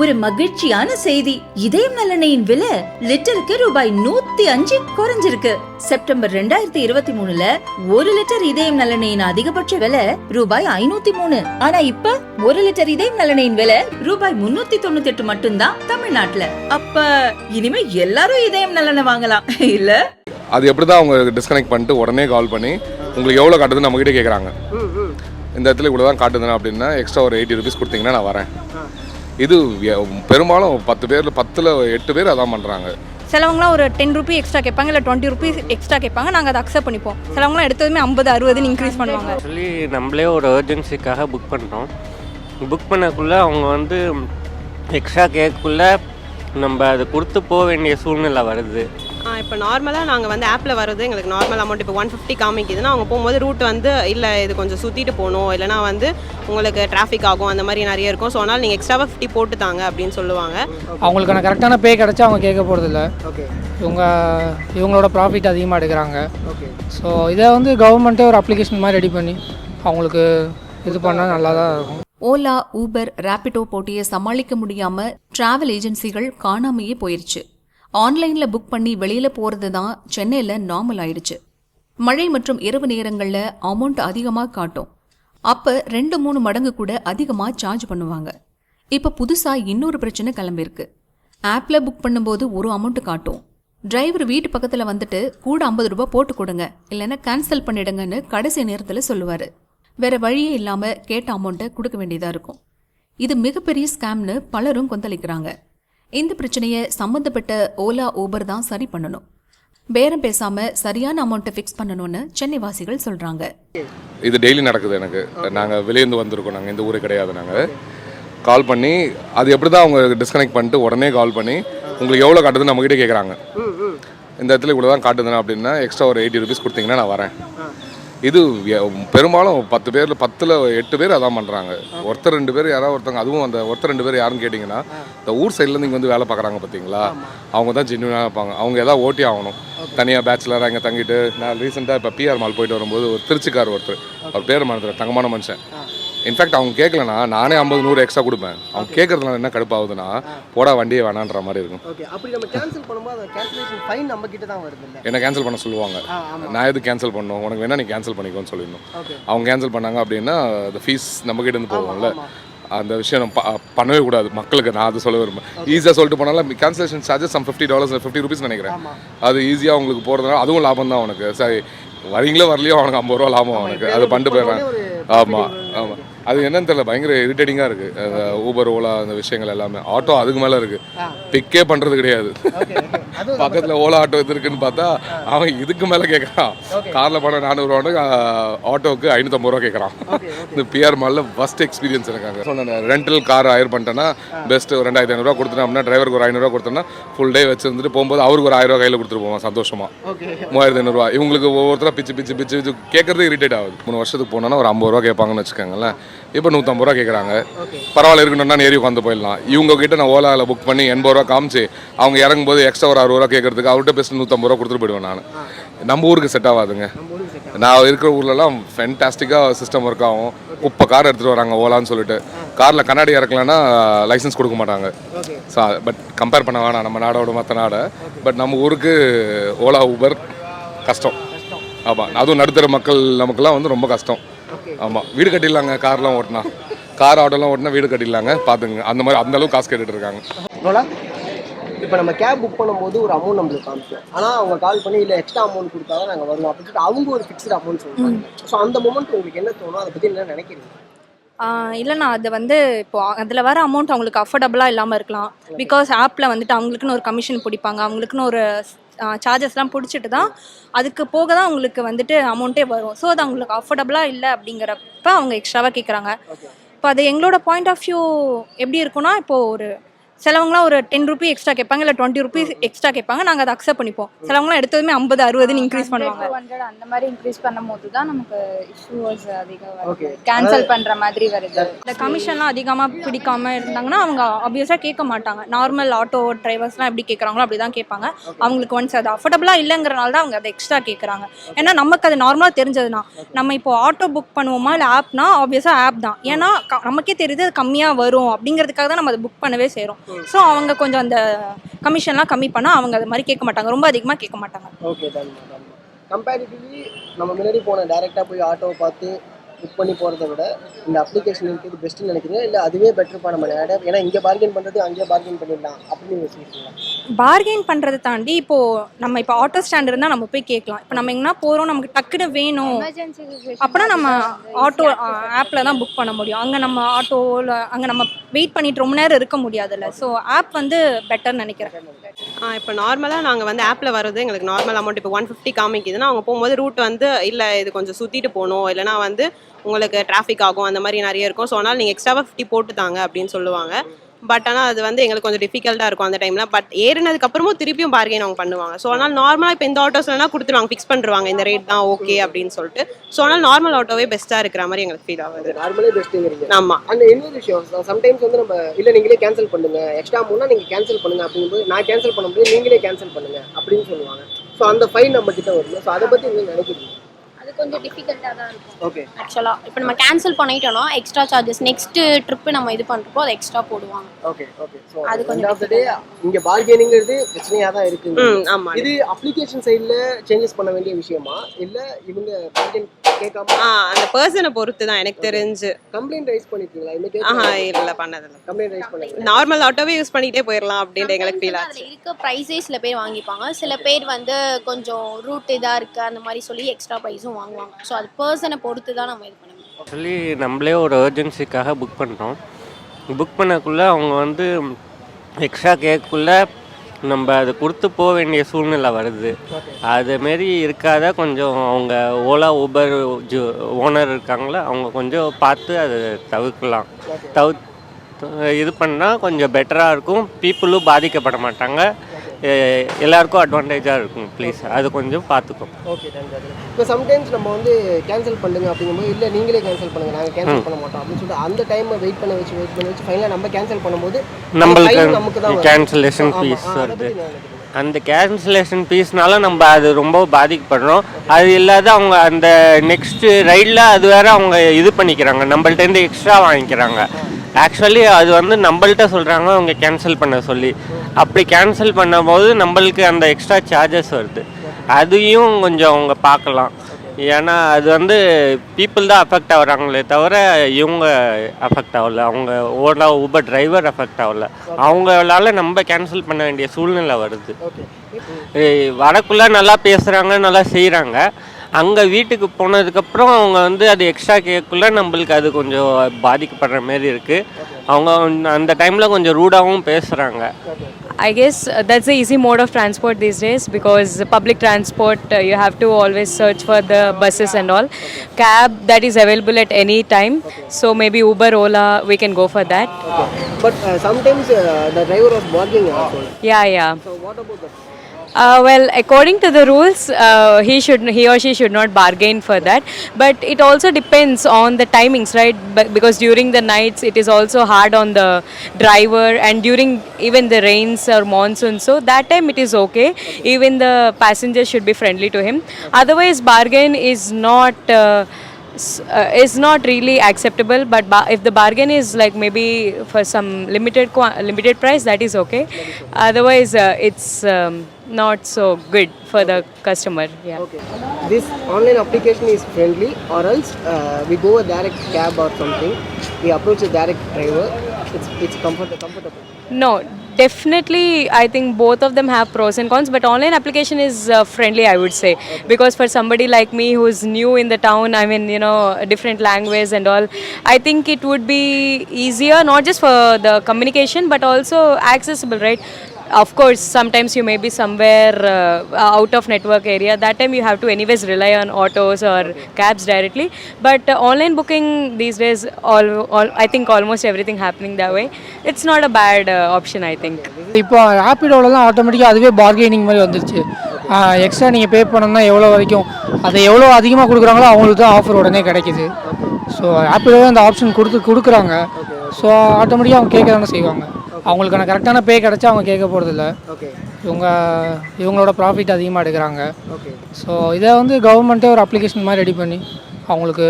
ஒரு மகிழ்ச்சியான செய்தி. இதயம் நல்லெண்ணெயின் விலை லிட்டருக்கு ரூபாய் நூத்தி அஞ்சு குறைஞ்சிருக்கு. செப்டம்பர் ரெண்டாயிரத்தி இருபத்தி மூணுல ஒரு லிட்டர் இதயம் நல்லெண்ணெயின் அதிகபட்ச விலை ரூபாய் ஐநூத்தி மூணு. ஆனா இப்ப ஒரு லிட்டர் இதயம் நல்லெண்ணெயின் விலை ரூபாய் முன்னூத்தி தொண்ணூத்தி எட்டு மட்டும்தான் தமிழ்நாட்டுல. அப்ப இனிமே எல்லாரும் இதயம் நல்லெண்ணெய் வாங்கலாம். இல்ல? அது எப்படி தான் அவங்க டிஸ்கனெக்ட் பண்ணிட்டு உடனே கால் பண்ணி உங்களுக்கு எவ்வளோ காட்டுதுன்னு நம்மகிட்ட கேட்குறாங்க இந்த இடத்துல இவ்வளோ தான் காட்டுதுன்னா அப்படின்னா எக்ஸ்ட்ரா ஒரு எயிட்டி ருபீஸ் கொடுத்தீங்கன்னா நான் வரேன். இது பெரும்பாலும் பத்து பேரில் பத்தில் எட்டு பேர் அதான் பண்ணுறாங்க சிலவங்களாம் ஒரு டென் ருபி எக்ஸ்ட்ரா கேட்பாங்க இல்லை டுவெண்ட்டி ருபீஸ் எக்ஸ்ட்ரா கேட்பாங்க நாங்கள் அதை அக்செப்ட் பண்ணிப்போம். சிலவங்களாம் எடுத்ததுமே ஐம்பது அறுபதுன்னு இன்க்ரீஸ் பண்ணுவாங்க. சொல்லி நம்மளே ஒரு எர்ஜென்சிக்காக புக் பண்ணுறோம் புக் பண்ணக்குள்ளே அவங்க வந்து எக்ஸ்ட்ரா கேட்குள்ள நம்ம அதை கொடுத்து போக வேண்டிய சூழ்நிலை வருது. இப்போ நார்மலாக நாங்கள் வந்து ஆப்பில் வர்றது எங்களுக்கு நார்மல் அமௌண்ட் இப்போ ஒன் ஃபிஃப்டி காமிக்குதுன்னா அவங்க போகும்போது ரூட் வந்து இல்லை இது கொஞ்சம் சுற்றிட்டு போகணும். இல்லைனா வந்து உங்களுக்கு டிராஃபிக் ஆகும் அந்த மாதிரி நிறைய இருக்கும். ஸோ அதனால் நீங்கள் எக்ஸ்ட்ராவாக ஃபிஃப்டி போட்டு தாங்க அப்படின்னு சொல்லுவாங்க. அவங்களுக்கான கரெக்டான பே கிடச்சா அவங்க கேட்க போகிறதில்ல இவங்க இவங்களோட ப்ராஃபிட் அதிகமாக எடுக்கிறாங்க. ஸோ இதை வந்து கவர்மெண்ட்டே ஒரு அப்ளிகேஷன் மாதிரி ரெடி பண்ணி அவங்களுக்கு இது பண்ணால் நல்லா தான் இருக்கும். ஓலா ஊபர் ரேபிடோ போட்டியை சமாளிக்க முடியாம டிராவல் ஏஜென்சிகள் காணாமையே போயிருச்சு. ஆன்லைனில் புக் பண்ணி வெளியில் போகிறது தான் சென்னையில் நார்மல் ஆயிடுச்சு. மழை மற்றும் இரவு நேரங்களில் அமௌண்ட் அதிகமாக காட்டும். அப்போ ரெண்டு மூணு மடங்கு கூட அதிகமாக சார்ஜ் பண்ணுவாங்க. இப்போ புதுசாக இன்னொரு பிரச்சனை கிளம்பியிருக்கு. ஆப்பில் புக் பண்ணும்போது ஒரு அமௌண்ட் காட்டும். டிரைவர் வீட்டு பக்கத்தில் வந்துட்டு கூட ஐம்பது ரூபாய் போட்டு கொடுங்க. இல்லைன்னா கேன்சல் பண்ணிடுங்கன்னு கடைசி நேரத்தில் சொல்லுவார். வேற வழியே இல்லாமல் கேட்ட அமௌண்ட்டை கொடுக்க வேண்டியதாக இருக்கும். இது மிகப்பெரிய ஸ்கேம்னு பலரும் கொந்தளிக்கிறாங்க. இந்த பிரச்சனையை சம்பந்தப்பட்ட ஓலா ஊபர் தான் சரி பண்ணணும். பேரம் பேசாம சரியான அமௌண்ட்டை ஃபிக்ஸ் பண்ணணும்னு சென்னை வாசிகள் சொல்றாங்க. இது டெய்லி நடக்குது எனக்கு. நாங்கள் வெளியேந்து வந்திருக்கோம். நாங்கள் இந்த ஊரே கிடையாது நாங்கள் கால் பண்ணி அது எப்படி தான் அவங்க டிஸ்கனெக்ட் பண்ணிட்டு உடனே கால் பண்ணி உங்களுக்கு எவ்வளோ காட்டுதுன்னு நம்மகிட்ட கேட்குறாங்க இந்த இடத்துல இவ்வளோ தான் காட்டுதுன்னா அப்படின்னா எக்ஸ்ட்ரா ஒரு எயிட்டி ருபீஸ் கொடுத்தீங்கன்னா நான் வரேன். இது பெரும்பாலும் பத்து பேரில் பத்தில் எட்டு பேர் அதான் பண்ணுறாங்க ஒருத்தர் ரெண்டு பேர் யாராவது ஒருத்தவங்க அதுவும் அந்த ஒருத்தர் ரெண்டு பேர் யாருன்னு கேட்டிங்கன்னா இந்த ஊர் சைட்லேருந்து இங்கே வந்து வேலை பார்க்குறாங்க பார்த்தீங்களா அவங்க தான் ஜென்யூனாக இருப்பாங்க. அவங்க எதாவது ஓட்டி ஆகணும். தனியாக பேச்சுலராக இங்கே தங்கிட்டு நான் ரீசெண்டாக இப்போ பிஆர் மால் போயிட்டு வரும்போது ஒரு திருச்சிக்கார் ஒருத்தர். அவர் பேர் மறந்துடுறேன் தங்கமான மனுஷன். இன்ஃபேக்ட் அவங்க கேட்கலனா நானே ஐம்பது நூறு எக்ஸ்ட்ரா கொடுப்பேன். அவங்க கேட்கறதுனால என்ன கடுப்பாகுதுன்னா போடா வண்டியே வேணான்ற மாதிரி இருக்கும். நம்ம நம்ம கிட்ட என்ன கேன்சல் பண்ண சொல்லுவாங்க. நான் எது கேன்சல் பண்ணணும்? உனக்கு வேணா நீ கேன்சல் பண்ணிக்கோன்னு சொல்லிடணும். அவங்க கேன்சல் பண்ணாங்க அப்படின்னா அந்த ஃபீஸ் நம்மகிட்ட இருந்து போகும்ல. அந்த விஷயம் நம்ம பண்ணவே கூடாது. மக்களுக்கு நான் அது சொல்ல விரும்புறேன். ஈஸியாக சொல்லிட்டு போனாலும் cancellation charges some fifty dollars fifty rupees நினைக்கிறேன். அது ஈஸியாக உங்களுக்கு போகிறதுனால அதுவும் லாபம் தான் உனக்கு சரி வரீங்களோ வரலையோ அவனுக்கு ஐம்பது ரூபா லாபம் அவனுக்கு. அதை பண்ணிட்டு போயிடுறான். ஆமாம் அது என்னன்னு தெரியல பயங்கர இரிட்டேட்டிங்காக இருக்குது ஊபர் ஓலா அந்த விஷயங்கள் எல்லாமே. ஆட்டோ அதுக்கு மேலே இருக்குது பிக்கே பண்ணுறது கிடையாது. பக்கத்தில் ஓலா ஆட்டோ இது இருக்குன்னு பார்த்தா அவன் இதுக்கு மேலே கேட்குறான் காரில் போனால் நானூறுவான்னு ஆட்டோவுக்கு ஐநூற்றம்பது ரூபா கேட்குறான் இந்த பிஆர் மாலில் ஃபஸ்ட் எக்ஸ்பீரியன்ஸ் அங்கே சொன்னேன் ரெண்டல் கார் ஹயர் பண்ணிட்டேன்னா பெஸ்ட்டு ஒரு ரெண்டாயிரத்தி ஐநூறுரூவா கொடுத்துட்டேன் அப்படின்னா டிரைவருக்கு ஒரு ஐநூறுரூவா கொடுத்தோன்னா ஃபுல் டே வச்சுருந்துட்டு போகும்போது அவருக்கு ஒரு ஆயிரம் ரூபா கையில் கொடுத்துட்டு போவான் சந்தோஷமா. மூவாயிரத்தி ஐநூறுரூவா இவங்களுக்கு ஒவ்வொருத்தரா பிச்சு பிச்சு பிச்சு பிச்சு கேட்கறது இரிட்டேட் ஆகுது. மூணு வருஷத்துக்கு போனோன்னா ஒரு ஐம்பது ரூபா கேட்பாங்கன்னு வச்சுக்கோங்களேன். இப்போ நூற்றம்பது ரூபா கேட்குறாங்க பரவாயில்ல இருக்கணும்னா ஏறி உட்காந்து போயிடலாம். இவங்க கிட்ட நான் ஓலாவில் புக் பண்ணி எண்பது ரூபா காமிச்சு அவங்க இறங்கும்போது எக்ஸ்ட்ரா ஒரு அறுபது ரூபா கேட்கறதுக்கு அவர்கிட்ட பெஸ்ட் நூற்றம்பது ரூபா கொடுத்துட்டு போயிடுவேன் நான். நம்ம ஊருக்கு செட் ஆகாதுங்க. நான் இருக்கிற ஊர்லலாம் ஃபென்டாஸ்டிக்காக சிஸ்டம் ஒர்க் ஆகும். இப்போ கார் எடுத்துகிட்டு வராங்க ஓலான்னு சொல்லிட்டு. காரில் கண்ணாடி இறக்கலன்னா லைசன்ஸ் கொடுக்க மாட்டாங்க. ஸோ பட் கம்பேர் பண்ண வேணாம். நம்ம நாடோட மற்ற நாடை. பட் நம்ம ஊருக்கு ஓலா ஊபர் கஷ்டம். ஆமாம் அதுவும் நடுத்தர மக்கள் நமக்குலாம் வந்து ரொம்ப கஷ்டம். ஆமாம் வீடு கட்டிடலாங்க. கார்லாம் ஓட்டினா. கார் ஆட்டோலாம் ஓட்டினா வீடு கட்டிடலாங்க. பார்த்துங்க அந்த மாதிரி அந்த அளவுக்கு காசு கேட்டுட்டு இருக்காங்க. இப்போ நம்ம கேப் புக் பண்ணும்போது ஒரு அமௌண்ட் நம்மளுக்கு காமிக்கும். ஆனால் அவங்க கால் பண்ணி இல்லை எக்ஸ்ட்ரா அமௌண்ட் கொடுத்தா தான் நாங்கள் வருவோம். அப்படின்னு அவங்க ஒரு ஃபிக்ஸ்டு அமௌண்ட் சொல்லுவாங்க ஸோ அந்த மொமெண்ட் உங்களுக்கு என்ன தோணும் அதை பற்றி என்ன நினைக்கிறீங்க? இல்லைண்ணா அது வந்து இப்போ அதில் வர அமௌண்ட் அவங்களுக்கு அஃபோர்டபுளாக இல்லாமல் இருக்கலாம். பிகாஸ் ஆப்பில் வந்துட்டு அவங்களுக்குன்னு ஒரு கமிஷன் பிடிப்பாங்க. அவங்களுக்குன்னு ஒரு சார்ஜஸ்லாம் பிடிச்சிட்டு தான் அதுக்கு போக தான் அவங்களுக்கு வந்துட்டு அமௌண்ட்டே வரும். ஸோ அது அவங்களுக்கு அஃபோர்டபுளாக இல்லை அப்படிங்கிறப்ப அவங்க எக்ஸ்ட்ராவாக கேட்குறாங்க இப்போ அது எங்களோட பாயிண்ட் ஆஃப் வியூ எப்படி இருக்கும்னா இப்போது ஒரு சிலவங்களாம் ஒரு டென் ருபி எக்ஸ்ட்ரா கேட்பாங்க இல்லை டுவெண்ட்டி ருபீஸ் எக்ஸ்ட்ரா கேட்பாங்க நாங்கள் அதை அக்செப்ட் பண்ணிப்போம். சிலவங்களாம் எடுத்ததுமே ஐம்பது அறுபதுன்னு இன்க்ரீஸ் பண்ணுவாங்க. ஹண்ட்ரட் அந்த மாதிரி இன்க்ரீஸ் பண்ணும்போது தான் நமக்கு இஷ்யூஸ் அதிகம் கேன்சல் பண்ற மாதிரி வருது. இந்த கமிஷன்லாம் அதிகமாக பிடிக்காம இருந்தாங்கன்னா அவங்க ஆப்வியஸாக கேட்க மாட்டாங்க. நார்மல் ஆட்டோ டிரைவர்ஸ்லாம் எப்படி கேட்குறாங்களோ அப்படி தான் கேட்பாங்க அவங்களுக்கு ஒன்ஸ் அது அஃபோர்டபுளாக இல்லைங்கிறனால தான் அவங்க அதை எக்ஸ்ட்ரா கேட்குறாங்க. ஏன்னா நமக்கு அது நார்மலாக தெரிஞ்சதுனா நம்ம இப்போ ஆட்டோ புக் பண்ணுவோமா இல்லை ஆப்னா ஆப்வியஸாக ஆப் தான். ஏன்னா க- நமக்கே தெரியுது அது கம்மியாக வரும் அப்படிங்கிறதுக்காக தான் நம்ம அதை புக் பண்ணவே செய்கிறோம் ஸோ அவங்க கொஞ்சம் அந்த கமிஷன்லாம் கம்மி பண்ணால் அவங்க அது மாதிரி கேட்க மாட்டாங்க. ரொம்ப அதிகமாக கேட்க மாட்டாங்க. ஓகே தேங்க்யூ கம்பேரிட்டிவ்லி நம்ம முன்னாடி போன டேரெக்டாக போய் ஆட்டோவை பார்த்து புக் பண்ணி போகிறத விட இந்த அப்ளிகேஷன் இருக்கிறது பெஸ்ட்டுன்னு நினைக்கிறீங்க இல்லை அதுவே பெட்டர்ப்பா நம்ம நிறைய ஏன்னா இங்கே பார்கெயின் பண்ணுறது அங்கேயே பார்கெயின் பண்ணிடலாம் அப்படின்னு யோசிக்கிறீங்களா பார்கெயின் பண்ணுறதை தாண்டி இப்போது நம்ம இப்போ ஆட்டோ ஸ்டாண்ட் இருந்தால் நம்ம போய் கேட்கலாம். இப்போ நம்ம எங்கன்னா போகிறோம் நமக்கு டக்குன்னு வேணும். அப்போனா நம்ம ஆட்டோ ஆப்பில் தான் புக் பண்ண முடியும். அங்கே நம்ம ஆட்டோவில் அங்கே நம்ம வெயிட் பண்ணிட்டு ரொம்ப நேரம் இருக்க முடியாதுல்ல. ஸோ ஆப் வந்து பெட்டர்னு நினைக்கிறேன். இப்போ நார்மலாக நாங்கள் வந்து ஆப்பில் வர்றது எங்களுக்கு நார்மல் அமௌண்ட் இப்போ ஒன் ஃபிஃப்டி காமிக்குதுன்னா அவங்க போகும்போது ரூட் வந்து இல்லை இது கொஞ்சம் சுற்றிட்டு போகணும். இல்லைனா வந்து உங்களுக்கு டிராஃபிக் ஆகும் அந்த மாதிரி நிறைய இருக்கும். ஸோ அதனால் நீங்கள் எக்ஸ்ட்ராவாக ஃபிஃப்டி போட்டு தாங்க அப்படின்னு சொல்லுவாங்க. பட் ஆனால் அது வந்து எங்களுக்கு கொஞ்சம் டிஃபிகல்ட்டாக இருக்கும் அந்த டைமில் பட் ஏறினதுக்கு அப்புறமும் திருப்பியும் பார்கெயின் அவங்க பண்ணுவாங்க. ஸோ அதனால் நார்மலாக இப்போ இந்த ஆட்டோஸ்லாம் கொடுத்துருவாங்க ஃபிக்ஸ் பண்ணிருவாங்க. இந்த ரேட் தான் ஓகே அப்படின்னு சொல்லிட்டு. ஸோ அதனால் நார்மல் ஆட்டோவே பெஸ்ட்டாக இருக்கிற மாதிரி எங்களுக்கு ஃபீல் ஆகுது. நார்மலே பெஸ்ட்டுங்கிறீங்க ஆமாம் அந்த இன்னொரு விஷயம் சம்டைம்ஸ் வந்து நம்ம இல்லை நீங்களே கேன்சல் பண்ணுங்க. எக்ஸ்ட்ரா அமௌண்ட்னா நீங்கள் கேன்சல் பண்ணுங்க அப்படிங்கும்போது நான் கேன்சல் பண்ண முடியாது நீங்களே கேன்சல் பண்ணுங்க அப்படின்னு சொல்லுவாங்க. ஸோ அந்த ஃபைன் நம்ம கிட்ட வரும் ஸோ அதை பற்றி நீங்கள் நினைக்கிறீங்க? கொஞ்சம் டிஃபிகல்ட்டாக தான் இருக்கும். ஓகே ஆக்சுவலாக இப்போ நம்ம கேன்சல் பண்ணிட்டோம்னா எக்ஸ்ட்ரா சார்ஜஸ் நெக்ஸ்ட் ட்ரிப்பு நம்ம இது பண்ணுறப்போ அது எக்ஸ்ட்ரா போடுவாங்க. ஓகே ஓகே ஸோ அது கொஞ்சம் ஆஃப் த டே இங்கே பார்கெனிங்கிறது பிரச்சனையாக தான் இருக்குங்க. ம் ஆமாம் இது அப்ளிகேஷன் சைடில் சேஞ்சஸ் பண்ண வேண்டிய விஷயமா? இல்லை இவங்க பார்கென் கேட்காம ஆ அந்த பர்சனை பொறுத்து தான் எனக்கு தெரிஞ்சு. கம்ப்ளைண்ட் ரைஸ் பண்ணிருக்கீங்களா? ஆஹா இன்னைக்கு இல்லை பண்ணதில்லை. கம்ப்ளைண்ட் ரைஸ் பண்ணீங்க நார்மல் ஆட்டோவே யூஸ் பண்ணிட்டே போயிடலாம் அப்படின்ட்டு எங்களுக்கு ஃபீல் ஆச்சு. அதில் இருக்க ப்ரைஸே சில பேர் வாங்கிப்பாங்க. சில பேர் வந்து கொஞ்சம் ரூட் இதாக இருக்குது அந்த மாதிரி சொல்லி எக்ஸ்ட்ரா ப்ரைஸும் வாங்குவாங்க. ஸோ அது பர்சனை பொறுத்து தான் நம்ம இது பண்ணணும் ஆக்சுவலி நம்மளே ஒரு ஏர்ஜென்சிக்காக புக் பண்ணுறோம் புக் பண்ணக்குள்ளே அவங்க வந்து எக்ஸ்ட்ரா கேக்குள்ளே நம்ம அது கொடுத்து போக வேண்டிய சூழ்நிலை வருது. அதுமாரி இருக்காத கொஞ்சம் அவங்க ஓலா ஊபர் ஜோ ஓனர் இருக்காங்களா அவங்க கொஞ்சம் பார்த்து அதை தவிர்க்கலாம். தவிர்த்து இது பண்ணால் கொஞ்சம் பெட்டராக இருக்கும். பீப்புளும் பாதிக்கப்பட மாட்டாங்க. எல்லாருக்கும் அட்வான்டேஜாக இருக்கும் ப்ளீஸ் அது கொஞ்சம் பார்த்துக்கோ ஓகே இப்போ சம்டைம்ஸ் நம்ம வந்து கேன்சல் பண்ணுங்க அப்படிங்கும்போது இல்லை நீங்களே கேன்சல் பண்ணுங்க. நாங்கள் கேன்சல் பண்ண மாட்டோம். அப்படின்னு சொல்லிட்டு அந்த டைமை வெயிட் பண்ண வச்சு வெயிட் பண்ண வச்சு ஃபைனலாக நம்ம கேன்சல் பண்ணும்போது நம்மளுக்கு நமக்கு தான் ஆ, அதை வருது. அந்த கேன்சலேஷன் ஃபீஸ்னால நம்ம அது ரொம்ப பாதிக்கப்படுறோம். அது இல்லாத அவங்க அந்த நெக்ஸ்ட் ரைடில் அது வேற அவங்க இது பண்ணிக்கிறாங்க. நம்மள்ட்டேருந்து எக்ஸ்ட்ரா வாங்கிக்கிறாங்க. ஆக்சுவலி அது வந்து நம்மள்ட்ட சொல்கிறாங்க அவங்க கேன்சல் பண்ண சொல்லி. அப்படி கேன்சல் பண்ணும்போது நம்மளுக்கு அந்த எக்ஸ்ட்ரா சார்ஜஸ் வருது. அதையும் கொஞ்சம் அவங்க பார்க்கலாம். ஏன்னா அது வந்து பீப்புள் தான் அஃபெக்ட் ஆகுறாங்களே தவிர இவங்க அஃபெக்ட் ஆகல. அவங்க ஓலா ஊபர் டிரைவர் அஃபெக்ட் ஆகல. அவங்களால நம்ம கேன்சல் பண்ண வேண்டிய சூழ்நிலை வருது. ஏய், வடக்குள்ள நல்லா பேசுகிறாங்க நல்லா செய்கிறாங்க அங்கே வீட்டுக்கு போனதுக்கப்புறம் அவங்க வந்து அது எக்ஸ்ட்ரா கேட்குள்ள நம்மளுக்கு அது கொஞ்சம் பாதிக்கப்படுற மாரி இருக்குது அவங்க அந்த டைமில் கொஞ்சம் ரூடாகவும் பேசுகிறாங்க I guess uh, that's the easy mode of transport these days because public transport uh, you have to always search for the buses and all. Cab that is available at any time. So maybe Uber, Ola, we can go for that. But uh, sometimes uh, the driver was bargaining also. Yeah, yeah. So what about that? Uh, well, according to the rules, uh, he should he or she should not bargain for that. But it also depends on the timings, right? Because during the nights, it is also hard on the driver, and during even the rains or monsoon, so that time it is okay. Even the passengers should be friendly to him. Otherwise, bargain is not. Uh, uh, is not really acceptable but if the bargain is like maybe for some limited limited price that is okay otherwise uh, it's um, not so good for the customer yeah Okay. This online application is friendly, or else uh, we go a direct cab or something. We approach a direct driver. It's it's comfort comfortable. no definitely i think both of them have pros and cons but online application is uh, friendly i would say. Because for somebody like me who's new in the town i mean you know different language and all i think it would be easier not just for the communication but also accessible right of course sometimes you may be somewhere uh, out of network area that time you have to anyways rely on autos or okay. cabs directly but uh, online booking these days all, all i think almost everything happening that way it's not a bad uh, option i think இப்போ ரேப்பிடோலலாம் ஆட்டோமேட்டிக்காக அதுவே bargaining மாதிரி வந்துருச்சு extra நீங்கள் பே பண்ணணும்னா எவ்வளோ வரைக்கும் அதை எவ்வளோ அதிகமாக கொடுக்குறாங்களோ அவங்களுக்கு தான் ஆஃபர் உடனே கிடைக்குது ஸோ ரேப்பிடோவே அந்த ஆப்ஷன் கொடுத்து கொடுக்குறாங்க ஸோ ஆட்டோமேட்டிக்காக அவங்க கேட்க தானே செய்வாங்க அவங்களுக்கான கரெக்டான பே கிடச்சா அவங்க கேட்க போகிறதில்ல ஓகே இவங்க இவங்களோட ப்ராஃபிட் அதிகமாக எடுக்கிறாங்க. ஓகே ஸோ இதை வந்து கவர்மெண்ட்டே ஒரு அப்ளிகேஷன் மாதிரி ரெடி பண்ணி அவங்களுக்கு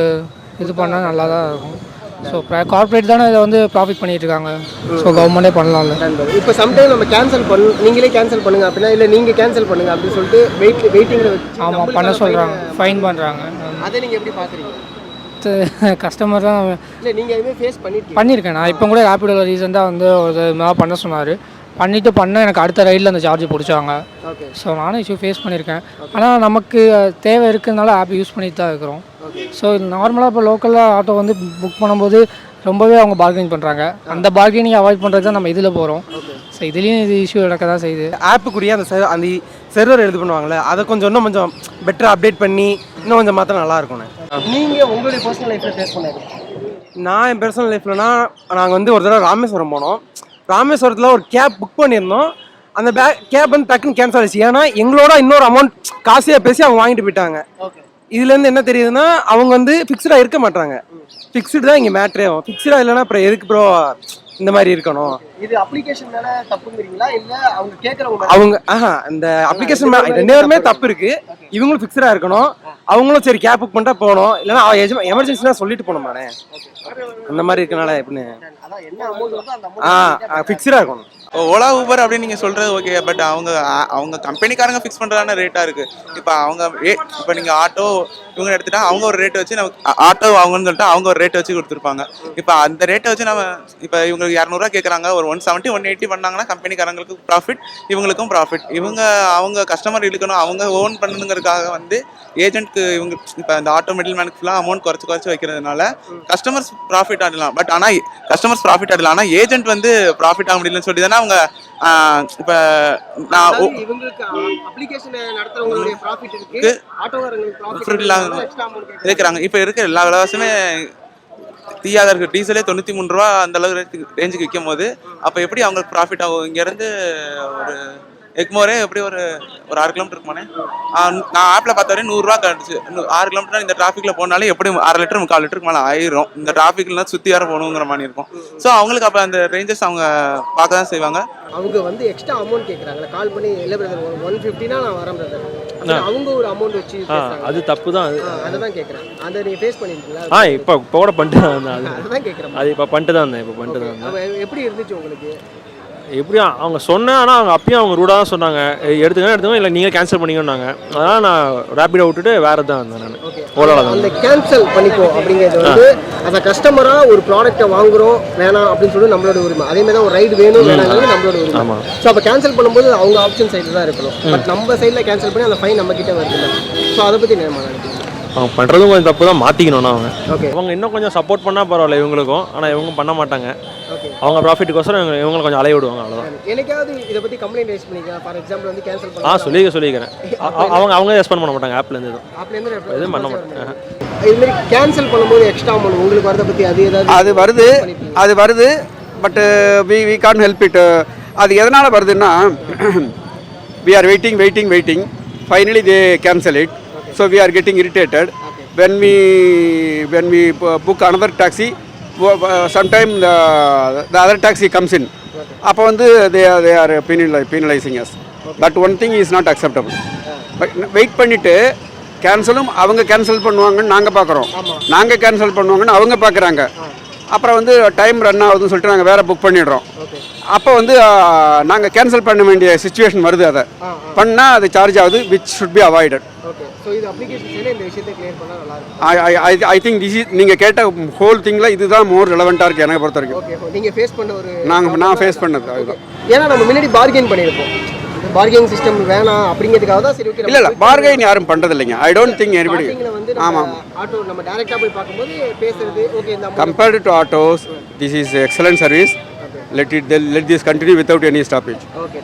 இது பண்ணால் நல்லா தான் இருக்கும் ஸோ கார்ப்பரேட் தானே இதை வந்து ப்ராஃபிட் பண்ணிட்டு இருக்காங்க. ஸோ கவர்மெண்ட்டே பண்ணலாம்ல. இப்போ சம்டைம் நம்ம கேன்சல் பண்ணு நீங்களே கேன்சல் பண்ணுங்க அப்படின்னா இல்லை நீங்கள் கேன்சல் பண்ணுங்க அப்படின்னு சொல்லிட்டு வெயிட் வெயிட்டிங்கில் ஆமாம் பண்ண சொல்கிறாங்க ஃபைன் பண்ணுறாங்க அதை நீங்கள் எப்படி பார்க்குறீங்க கஸ்டமர் தான் இல்லை நீங்கள் எதுவுமே ஃபேஸ் பண்ணிருக்கீங்க பண்ணியிருக்கேன் நான். இப்போ கூட ரேப்பிடோவில் ரீசெண்டாக வந்து ஒரு இது மாதிரி பண்ண சொன்னார். பண்ணிவிட்டு பண்ண எனக்கு அடுத்த ரைடில் அந்த சார்ஜ் பிடிச்சாங்க. ஓகே ஸோ நானும் இஷ்யூ ஃபேஸ் பண்ணியிருக்கேன். ஆனால் நமக்கு தேவை இருக்கிறதுனால ஆப் யூஸ் பண்ணிட்டு தான் இருக்கிறோம். ஸோ நார்மலாக இப்போ லோக்கலில் ஆட்டோ வந்து புக் பண்ணும்போது ரொம்பவே அவங்க பார்கெனிங் பண்ணுறாங்க அந்த பார்கெனிங் அவாய்ட் பண்ணுறது தான் நம்ம இதில் போகிறோம் ஸோ இதுலேயும் இது இஷ்யூ நடக்க தான் செய்யுது. ஆப்புக்குரிய அந்த அந்த செர்வர் எழுது பண்ணுவாங்கள்ல அதை கொஞ்சம் இன்னும் கொஞ்சம் பெட்டராக அப்டேட் பண்ணி இன்னும் கொஞ்சம் மாற்ற நல்லா இருக்கும்ண்ணே நீங்கள் உங்களுடைய பர்சனல் லைஃப்பில் ஃபேஸ் பண்ணாரு நான் என் பர்சனல் லைஃப்லனா நாங்கள் வந்து ஒரு தடவை ராமேஸ்வரம் போனோம். ராமேஸ்வரத்தில் ஒரு கேப் புக் பண்ணியிருந்தோம். அந்த பே கேப் வந்து டக்குன்னு கேன்சல் ஆச்சு ஏன்னா எங்களோட இன்னொரு அமௌண்ட் காசியாக பேசி அவங்க வாங்கிட்டு போயிட்டாங்க. இதுலேருந்து என்ன தெரியுதுன்னா அவங்க வந்து ஃபிக்ஸ்டாக இருக்க மாட்டாங்க ஃபிக்ஸ்டு தான் இங்கே மேட்ரே ஆகும் ஃபிக்ஸ்டாக இல்லைன்னா அப்புறம் எதுக்கு ப்ரோ இந்த மாதிரி இருக்கணும்? இது அப்ளிகேஷன் மேலே தப்புங்கிறீங்களா? இல்லை அவங்க கேட்குறவங்க அவங்க ஆஹா இந்த அப்ளிகேஷன் ரெண்டு பேருமே தப்பு இருக்கு. இவங்களும் ஃபிக்ஸ்டா இருக்கணும். அவங்களும் சரி கேப் புக் பண்ணிட்டா போகணும். இல்லைன்னா எமர்ஜென்சினா சொல்லிட்டு போகணுமாண்ணே. அந்த மாதிரி இருக்கனால எப்படின்னு. அதான் என்ன அமௌண்ட் வருதோ அந்த ஆ அமௌண்ட் ஃபிக்ஸ்டா இருக்கணும். ஓலா ஊபர் அப்படின்னு நீங்கள் சொல்கிறது ஓகே பட் அவங்க அவங்க கம்பெனிக்காரங்க ஃபிக்ஸ் பண்ணுறதான ரேட்டாக இருக்குது இப்போ அவங்க இப்போ நீங்கள் ஆட்டோ இவங்க எடுத்துட்டா அவங்க ஒரு ரேட் வச்சு நம்ம ஆட்டோ அவங்கன்னு சொல்லிட்டு அவங்க ஒரு ரேட் வச்சு கொடுத்துருப்பாங்க. இப்போ அந்த ரேட்டை வச்சு நம்ம இப்போ இவங்களுக்கு இரநூறுவா கேட்குறாங்க ஒரு ஒன் செவன்ட்டி ஒன் எயிட்டி பண்ணாங்கன்னா கம்பெனிக்காரங்களுக்கு ப்ராஃபிட் இவங்களுக்கும் ப்ராஃபிட் இவங்க அவங்க கஸ்டமர் இழுக்கணும் அவங்க ஓன் பண்ணணுங்கிறதுக்காக வந்து ஏஜென்ட்க்கு இவங்க இப்போ இந்த ஆட்டோ மிடில் மேனுக்கு ஃபுல்லாக அமௌண்ட் குறைச்சி குறைச்சி வைக்கிறதுனால கஸ்டமர்ஸ் ப்ராஃபிட் ஆடலாம். பட் ஆனால் கஸ்டமர்ஸ் ப்ராஃபிட் ஆடலாம் ஆனால் ஏஜென்ட் வந்து ப்ராஃபிட் ஆக முடியலன்னு சொல்லி தானே அவங்க இப்போ நான் இருக்கிறாங்க. இப்போ இருக்க எல்லா விலைவாசுமே தீயாக இருக்கு டீசலே தொண்ணூற்றி மூணு ரூபா அந்த அளவு ரேட்டுக்கு ரேஞ்சுக்கு விற்கும் போது அப்போ எப்படி அவங்களுக்கு ப்ராஃபிட் ஆகும்? இங்கேருந்து ஒரு எக்மோரே எப்படி ஒரு ஒரு ஆறு கிலோமீட்டர் இருக்குமானே நான் ஆப்பில் பார்த்த வரையும் நூறுரூவா கிடச்சி ஆறு கிலோமீட்டர் இந்த டிராஃபிக்கில் போனாலே எப்படி அரை லிட்டர் முக்கால் லிட்டருக்கு மேலே ஆயிரும். இந்த டிராஃபிக்லாம் சுற்றி வேற போகணுங்கிற மாதிரி இருக்கும். ஸோ அவங்களுக்கு அப்போ அந்த ரேஞ்சஸ் அவங்க பார்க்க தான் செய்வாங்க. அவங்க வந்து எக்ஸ்ட்ரா அமௌண்ட் கேட்குறாங்க கால் பண்ணி இல்லை பிரதர் ஒரு ஒன் ஃபிஃப்டினா நான் வரேன் பிரதர் அவங்க ஒரு அமௌண்ட் வச்சு. அது தப்பு தான். அது தான் கேட்குறேன் அதை நீங்கள் ஃபேஸ் பண்ணிருக்கீங்களா? ஆ இப்போ இப்போ கூட பண்ணிட்டு தான் இருந்தேன் அது அதுதான் கேட்குறேன் அது இப்போ பண்ணிட்டு தான் இருந்தேன் இப்போ பண்ணிட்டு தான் எப்படி இருந்துச்சு உங்களுக்கு? எப்படி அவங்க சொன்னேன் ஆனால் அவங்க அப்பயும் அவங்க ரூடாக தான் சொன்னாங்க. "ஏய், எடுத்துங்க எடுத்துங்க இல்லை நீங்கள் கேன்சல் பண்ணிக்கோன்னாங்க. அதனால் நான் ரேப்பிடோ விட்டுட்டு வேறு தான் இருந்தேன் நான். ஓலாவில் தான் அந்த கேன்சல் பண்ணிக்கோ அப்படிங்கிறது வந்து அந்த கஸ்டமராக ஒரு ப்ராடக்ட்டை வாங்குறோம் வேணாம் அப்படின்னு சொல்லி நம்மளோட உரிமை. அதே மாதிரி தான் ஒரு ரைடு வேணும் வேணாங்கிறது நம்மளோட உரிமை. ஆமாம் ஸோ அப்போ கேன்சல் பண்ணும்போது அவங்க ஆப்ஷன் சைடில் தான் இருக்கணும். பட் நம்ம சைடில் கேன்சல் பண்ணி அந்த ஃபைன் நம்ம கிட்ட வருது ஸோ அதை பற்றி நினைக்கிறீங்க? அவங்க பண்ணுறதும் கொஞ்சம் தப்பு தான் மாற்றிக்கணும்னா அவங்க. ஓகே அவங்க இன்னும் கொஞ்சம் சப்போர்ட் பண்ணால் பரவாயில்ல இவங்களுக்கும் ஆனால் இவங்க பண்ண மாட்டாங்க. ஓகே அவங்க ப்ராஃபிட்டுக்கோசரம் இவங்க இவங்களை கொஞ்சம் அலைய விடுவாங்க அவ்வளோதான் எனக்காவது இதை பற்றி கம்ப்ளைண்ட் ரைஸ் பண்ணிக்கலாம். ஃபார் எக்ஸாம்பிள் வந்து கேன்சல் ஆ சொல்லிக்க சொல்லிக்கிறேன். அவங்க அவங்க ரெஸ்பாண்ட் பண்ண மாட்டாங்க ஆப்லேருந்து எதுவும். ஆப்லேருந்து எதுவும் பண்ண மாட்டாங்க. இது மாதிரி கேன்சல் பண்ணும்போது எக்ஸ்ட்ரா அமௌண்ட் உங்களுக்கு வரதை பற்றி அது ஏதாவது அது வருது அது வருது but we we can't help it அது எதனால் வருதுன்னா we are waiting waiting waiting finally they cancel it so we are getting irritated when we when we book another taxi sometime the the other taxi comes in அப்போ வந்து they they are penalise penalising us but one thing is not acceptable wait பண்ணிவிட்டு கேன்சலும் அவங்க cancel பண்ணுவாங்கன்னு நாங்கள் பார்க்குறோம் நாங்கள் cancel பண்ணுவாங்கன்னு அவங்க பார்க்குறாங்க அப்புறம் வந்து டைம் ரன் ஆகுதுன்னு சொல்லிட்டு நாங்கள் வேறு புக் பண்ணிடுறோம். அப்போ வந்து நாங்கள் கேன்சல் பண்ண வேண்டிய சுச்சுவேஷன் வருது அதை. பண்ணால் அது சார்ஜ் ஆகுது which should be avoided I think this is நீங்கள் கேட்ட ஹோல் திங்கில் இதுதான் மோர் ரெலவெண்ட்டாக இருக்குது எனக்கு பொறுத்த வரைக்கும். நீங்கள் ஃபேஸ் பண்ண ஒரு நாங்கள் நான் ஃபேஸ் பண்ணது அதுதான். ஏன்னா நம்ம முன்னாடி பார்கெயின் பண்ணியிருப்போம். பார்கெயின் சிஸ்டம் வேணாம் அப்படிங்கிறதுக்காக தான் சரி ஓகே இல்லை இல்லை பார்கெயின் யாரும் பண்ணுறது இல்லைங்க ஐ டோன்ட் திங்க் எனிபடி ஆமாம் ஆட்டோ நம்ம டைரக்டா போய் பார்க்கும்போது பேசுறது okay compared to autos this is excellent service. Let it let this continue without any stoppage. Okay